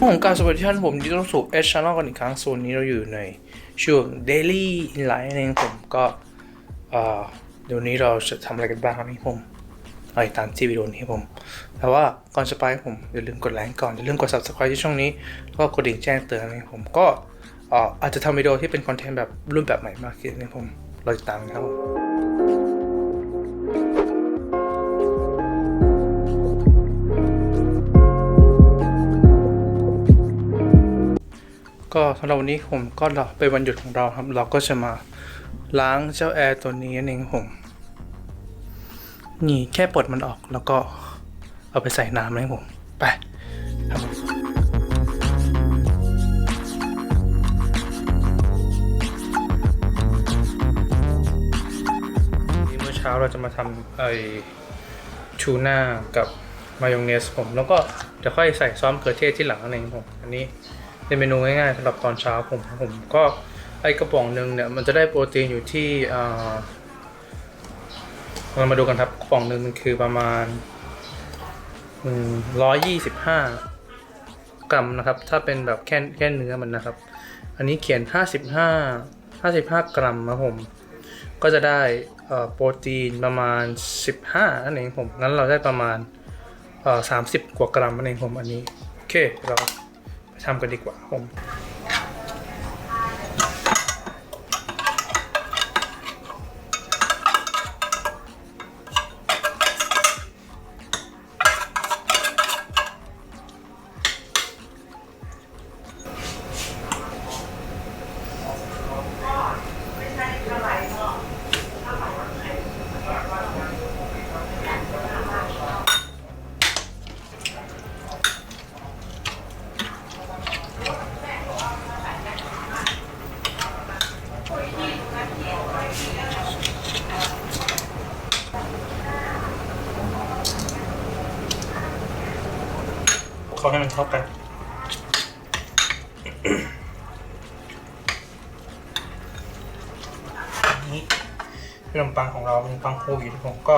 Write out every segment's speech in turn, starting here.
ของการสวัสดีท่านผมยินดีต้อนรับสู่ H Channel กันอีกครั้งโซนนี้เราอยู่ในช่วง Daily in Life นั่นเองผมก็เดี๋ยวนี้เราจะทำอะไรกันบ้างครับนี่ผมไปตามที่วิดีโอนี้ผม แต่ว่าก่อนจะไปผมอย่าลืมกดไลค์ก่อนอย่าลืมกด subscribe ที่ช่องนี้แล้วก็กดดิ่งแจ้งเตือนนะครับผมก็อาจจะทำวิดีโอที่เป็นคอนเทนต์แบบรูปแบบใหม่มากขึ้นนะครับผมเราติดตามครับผม ก็สำหรับวันนี้ผมก็เราเป็นวันหยุดของเราครับ เราก็จะมาล้างเจ้าแอร์ตัวนี้นั่นเองผมนี่แค่ปลดมันออกแล้วก็เอาไปใส่น้ำนะครับผมไปทำมันก่อนนี่เมื่อเช้าเราจะมาทำไอทูน่ากับมายองเนสผม แล้วก็จะค่อยใส่ซอสมะเขือเทศที่หลังนั่นเองผม อันนี้ เป็นเมนูง่ายๆสำหรับตอนเช้าผมผมก็ไอกระป๋องหนึ่งเนี่ยมันจะได้โปรตีนอยู่ที่อ่าเรามาดูกันครับกระป๋องหนึ่งมันคือประมาณร้อยยี่สิบห้ากรัมนะครับ ถ้าเป็นแบบแค่แค่เนื้อมันนะครับ อันนี้เขียนห้าสิบห้าห้าสิบห้ากรัมนะผม ก็จะได้เอ่อโปรตีนประมาณสิบห้านั่นเองผมงั้นเราได้ประมาณเอ่อสามสิบกว่ากรัมนั่นเองผมอันนี้โอเคเรา ทำกันดีกว่าผม เข้ากันนี้ขนมปังของเราเป็นปังโฮวีตผมก็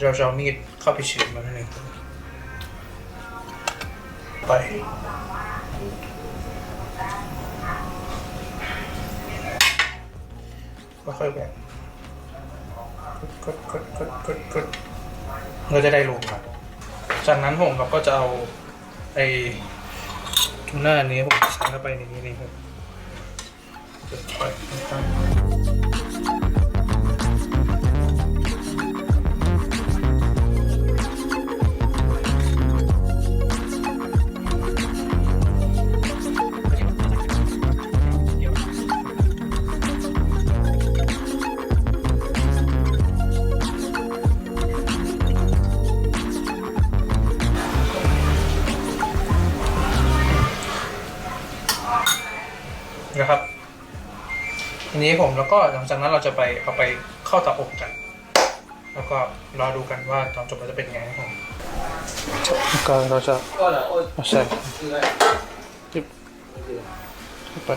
เราจะเอามีดเข้าไปเฉือนมันนั่งไปค่อยๆแบ่งกดกดกดกดกดเราจะได้รูมาจากนั้นผมเราก็จะเอา ไอทูน่านี้ผมใส่เข้าไปในนี้เลยครับ นี้ผมแล้วก็หลังจากนั้นเราจะไปเอาไปเข้าเตาอบกัน แล้วก็รอดูกันว่าตอนจบเราจะเป็นไงครับผมแล้วก็เราจะเอาใส่จิ๊บเข้าไป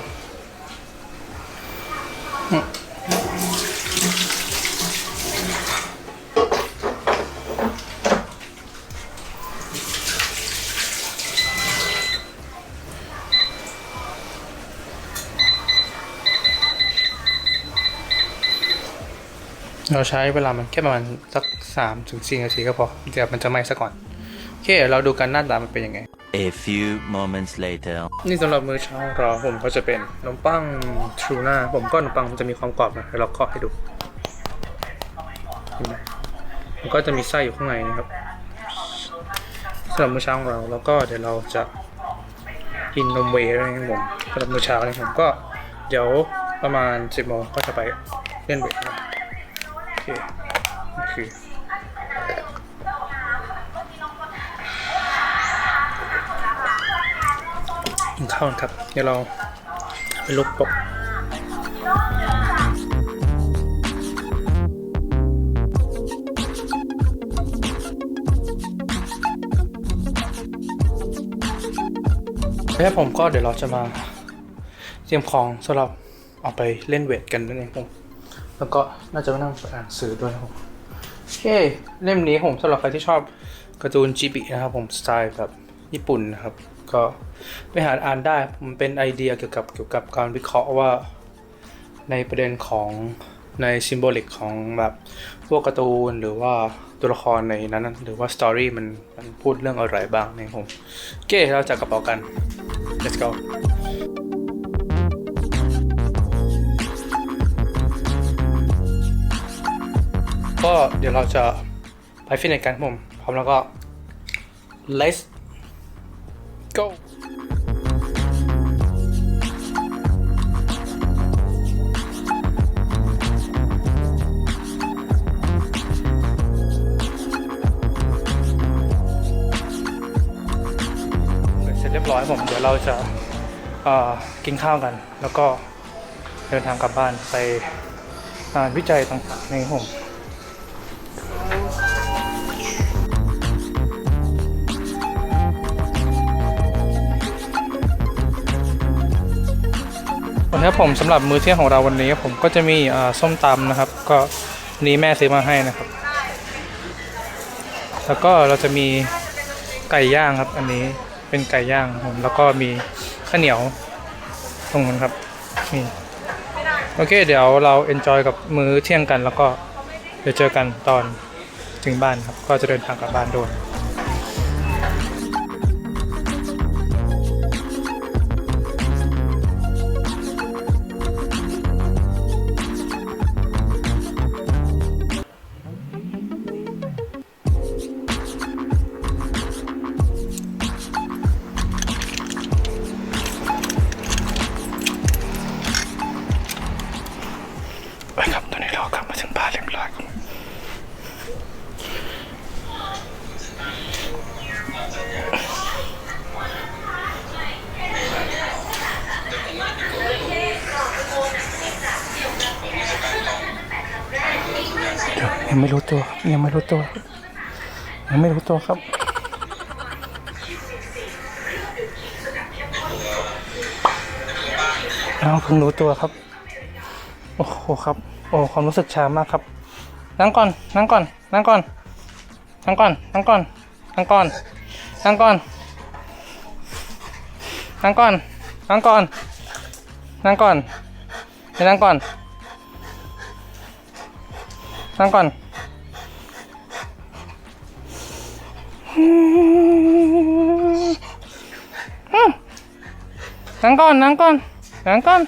เราใช้เวลามันแค่ประมาณสักสามถึงสี่นาทีก็พอ เดี๋ยวมันจะไหม้ซะก่อน โอเค เราดูกันหน้าตามันเป็นยังไง A few moments later. นี่สำหรับมื้อเช้าของเราผมก็จะเป็นขนมปังทรูน่า ผมก็ขนมปังมันจะมีความกรอบนะเดี๋ยวเราเคาะให้ดูเห็นไหมมันก็จะมีไส้อยู่ข้างในนะครับสำหรับมื้อเช้าของเราแล้วก็เดี๋ยวเราจะกินนมเวย์ด้วยนะครับผมสำหรับมื้อเช้านี่ผมก็เดี๋ยวประมาณสิบโมงก็จะไปเล่นเวทนะโอเคนี่คือกินข้าวกันครับ เดี๋ยวเราไปลบปกแล้วผมก็เดี๋ยวเราจะมาเตรียมของสำหรับเอาไปเล่นเวทกันนั่นเองผม แล้วก็น่าจะมานั่งอ่านสือด้วยนะครับโอเคเล่มนี้ผมสำหรับใครที่ชอบการ์ตูนจีบีนะครับผมสไตล์แบบญี่ปุ่นนะครับ ก็ไปหาอ่านได้มันเป็นไอเดียเกี่ยวกับเกี่ยวกับการวิเคราะห์ว่า ในประเด็นของในซิมโบลิกของแบบพวกการ์ตูนหรือว่าตัวละครในนั้นหรือว่าสตอรี่มันมันพูดเรื่องอะไรบ้างในผมโอเคเราจัดกระเป๋ากัน let's go ก็เดี๋ยวเราจะไปฟิตเนสกันผมพร้อมแล้วก็ let's go เสร็จเรียบร้อยผมเดี๋ยวเราจะกินข้าวกัน แล้วก็เดินทางกลับบ้านไปงานวิจัยต่างๆในผม วันนี้ผมสำหรับมื้อเที่ยงของเราวันนี้ผมก็จะมีส้มตำนะครับ ก็นนี้แม่ซื้อมาให้นะครับ แล้วก็เราจะมีไก่ย่างครับ อันนี้เป็นไก่ย่างผมแล้วก็มีข้าวเหนียวตรงนั้นครับนี่โอเค เดี๋ยวเราเอนจอยกับมื้อเที่ยงกัน แล้วก็เดี๋ยวเจอกันตอนถึงบ้านครับ ก็จะเดินทางกลับบ้านด้วย ยังไม่รู้ตัว ยังไม่รู้ตัว ยังไม่รู้ตัวครับเราเพิ่งรู้ตัวครับ โอ้โหครับ โอ้ความรู้สึกช้ามากครับ นั่งก่อน นั่งก่อน นั่งก่อน นั่งก่อน นั่งก่อน นั่งก่อน นั่งก่อน นั่งก่อน นั่งก่อน นั่งก่อนไปนั่งก่อนนั่งก่อน นั่งก่อนนั่งก่อนนั่งก่อน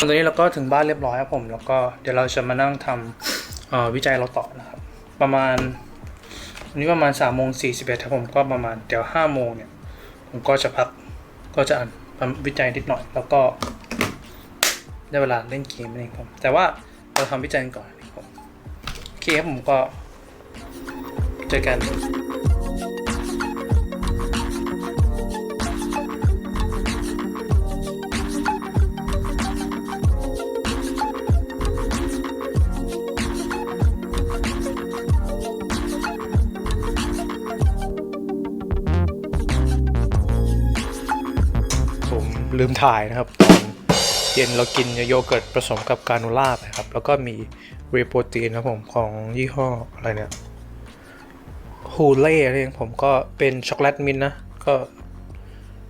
ตอนนี้เราก็ถึงบ้านเรียบร้อยครับผม แล้วก็เดี๋ยวเราจะมานั่งทำวิจัยเราต่อนะครับ ประมาณวันนี้ประมาณสามโมงสี่สิบเอ็ดครับผมก็ประมาณเดี๋ยวห้าโมงเนี่ย ผมก็จะพักก็จะอ่านวิจัยนิดหน่อย แล้วก็ได้เวลาเล่นเกมนั่นเองผมแต่ว่าเราทำวิจัยก่อนครับผมโอเคครับผมก็เจอกัน ลืมถ่ายนะครับตอนเย็นเรากินโยเกิร์ตผสมกับกาโนล่าไปครับ แล้วก็มีเวโปรตีนนะครับผมของยี่ห้ออะไรเนี่ยฮูเล่อะไรอย่างผมก็เป็นช็อกโกแลตมินนะ ก็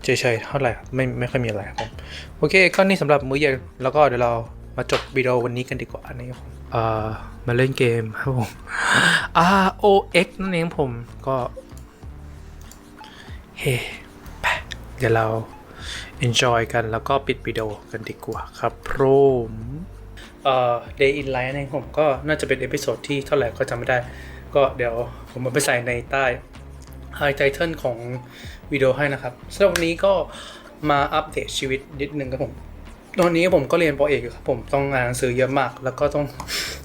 เฉยๆเท่าไหร่ไม่ไม่ค่อยมีอะไรครับผมโอเค ก็นี่สำหรับมื้อเย็นแล้วก็เดี๋ยวเรามาจบวิดีโอวันนี้กันดีกว่านะครับผมอ่ามาเล่นเกมครับผม R O X นั่นเองผมก็ เฮ้ ไป เดี๋ยวเรา enjoy กันแล้วก็ปิดวิดีโอกันดีกว่าครับพรมเอ่อ day in life เนี่ยผมก็น่าจะเป็นเอพิโซดที่เท่าไหร่ก็จำไม่ได้ ก็เดี๋ยวผมมาไปใส่ในใต้ high title ของวิดีโอให้นะครับสำหรับวันนี้ก็มาอัปเดตชีวิตนิดนึงครับผมตอนนี้ผมก็เรียนปอเอกอยู่ครับผมต้องอ่านหนังสือเยอะมาก แล้วก็ต้อง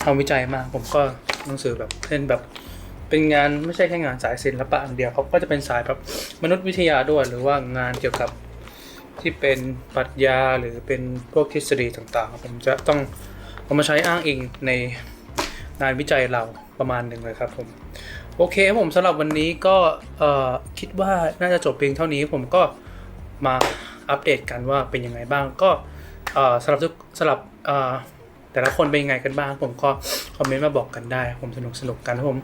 ทำวิจัยมาก ผมก็หนังสือแบบเช่นแบบเป็นงานไม่ใช่แค่งานสายศิลปะอย่างเดียวเขาก็จะเป็นสายแบบมนุษยวิทยาด้วย หรือว่างานเกี่ยวกับ ที่เป็นปรัชญาหรือเป็นพวกทฤษฎีต่างๆ ผมจะต้องเอามาใช้อ้างอิงในงานวิจัยเราประมาณหนึ่งเลยครับผมโอเคผมสำหรับวันนี้ก็คิดว่าน่าจะจบเพียงเท่านี้ผมก็มาอัปเดตกันว่าเป็นยังไงบ้างก็สำหรับทุกสำหรับแต่ละคนเป็นยังไงกันบ้าง ผมก็คอมเมนต์มาบอกกันได้ ผมสนุกสนุกกันผม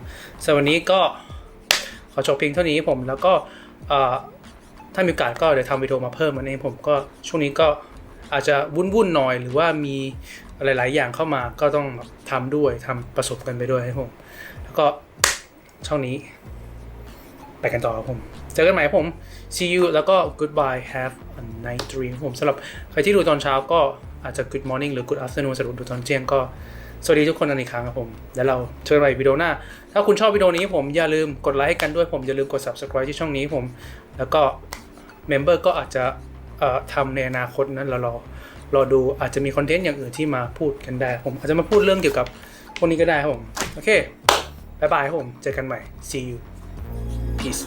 สำหรับวันนี้ก็ขอจบเพียงเท่านี้ผมแล้วก็ ถ้ามีโอกาสก็เดี๋ยวทำวิดีโอมาเพิ่มมันเองผมก็ช่วงนี้ก็อาจจะวุ่นวุ่นๆหน่อยหรือว่ามีหลาย ๆ อย่างเข้ามาก็ต้องแบบทำด้วยทำประสบกันไปด้วยครับผมแล้วก็ช่องนี้ ไปกันต่อครับผม เจอกันใหม่ครับผม see you แล้วก็ goodbye have a night dream ผมสำหรับใครที่ดูตอนเช้าก็อาจจะ good morning หรือ good afternoon สำหรับดูตอนเที่ยงก็สวัสดีทุกคนกันอีกครั้งครับผม แล้วเราเจอกันใหม่วิดีโอหน้า ถ้าคุณชอบวิดีโอนี้ผมอย่าลืมกดไลค์กันด้วยผมอย่าลืมกด subscribe ที่ช่องนี้ผม แล้วก็ เมมเบอร์ก็อาจจะทำในอนาคตนั้นเรารอรอดูอาจจะมีคอนเทนต์อย่างอื่นที่มาพูดกันได้ ผมอาจจะมาพูดเรื่องเกี่ยวกับพวกนี้ก็ได้ครับผม โอเคบายบายครับผม เจอกันใหม่ see you peace